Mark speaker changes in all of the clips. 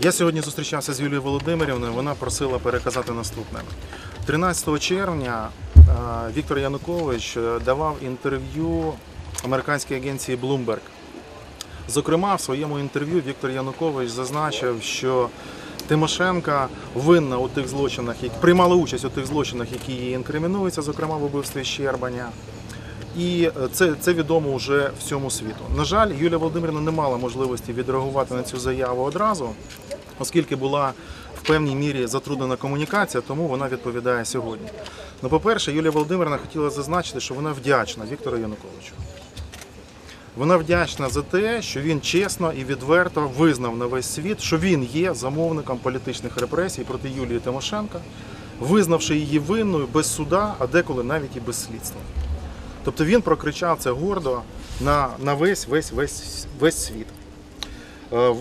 Speaker 1: Я сьогодні зустрічався з Юлією Володимирівною. Вона просила переказати наступне. 13 червня е, Віктор Янукович е, давав інтерв'ю американській агенції Bloomberg. Зокрема, в своєму інтерв'ю Віктор Янукович зазначив, що Тимошенка винна у тих злочинах, які приймала участь у тих злочинах, які її інкримінуються, зокрема в убивстві Щербаня. І е, це, це відомо вже всьому світу. На жаль, Юлія Володимирівна не мала можливості відреагувати на цю заяву одразу, оскільки була в певній мірі затруднена комунікація, тому вона відповідає сьогодні. Ну, по-перше, Юлія Володимирівна хотіла зазначити, що вона вдячна Віктору Януковичу. Вона вдячна за те, що він чесно і відверто визнав на весь світ, що він є замовником політичних репресій проти Юлії Тимошенка, визнавши її винною без суда, а деколи навіть і без слідства. Тобто він прокричав це гордо на, на весь, весь, весь, весь світ. Е,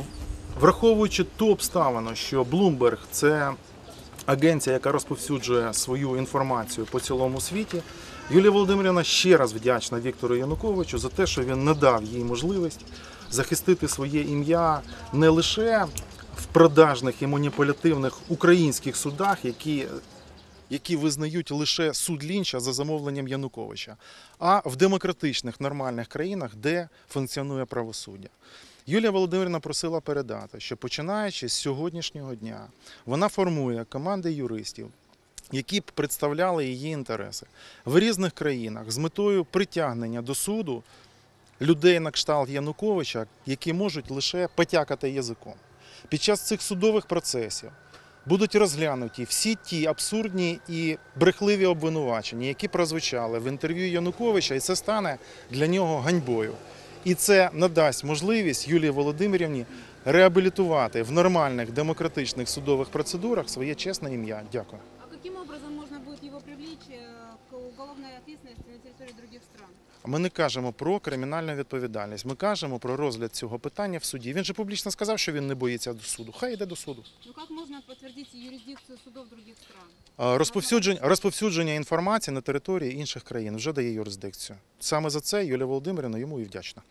Speaker 1: Враховуючи ту обставину, що Bloomberg – це агенція, яка розповсюджує свою інформацію по цілому світі, Юлія Володимирівна ще раз вдячна Віктору Януковичу за те, що він надав їй можливість захистити своє ім'я не лише в продажних і маніпулятивних українських судах, які які визнають лише суд Лінча за замовленням Януковича, а в демократичних нормальних країнах, де функціонує правосуддя. Юлія Володимирівна просила передати, що починаючи з сьогоднішнього дня вона формує команди юристів, які б представляли її інтереси в різних країнах з метою притягнення до суду людей на кшталт Януковича, які можуть лише потякати язиком. Під час цих судових процесів будуть розглянуті всі ті абсурдні і брехливі обвинувачення, які прозвучали в інтерв'ю Януковича, і це стане для нього ганьбою. І це надасть можливість Юлії Володимирівні реабілітувати в нормальних демократичних судових процедурах своє чесне ім'я. Дякую.
Speaker 2: А каким образом можно будет его привлечь э, к уголовной ответственности на территории других стран?
Speaker 1: Ми не кажемо про кримінальну відповідальність. Ми кажемо про розгляд цього питання в суді. Він же публічно сказав, що він не боїться до суду. Хай йде до суду.
Speaker 2: Ну как можно подтвердить юрисдикцию судов других стран?
Speaker 1: Розповсюдження, розповсюдження інформації на території інших країн вже дає юрисдикцію. Саме за це Юлія Володимирівна йому і вдячна.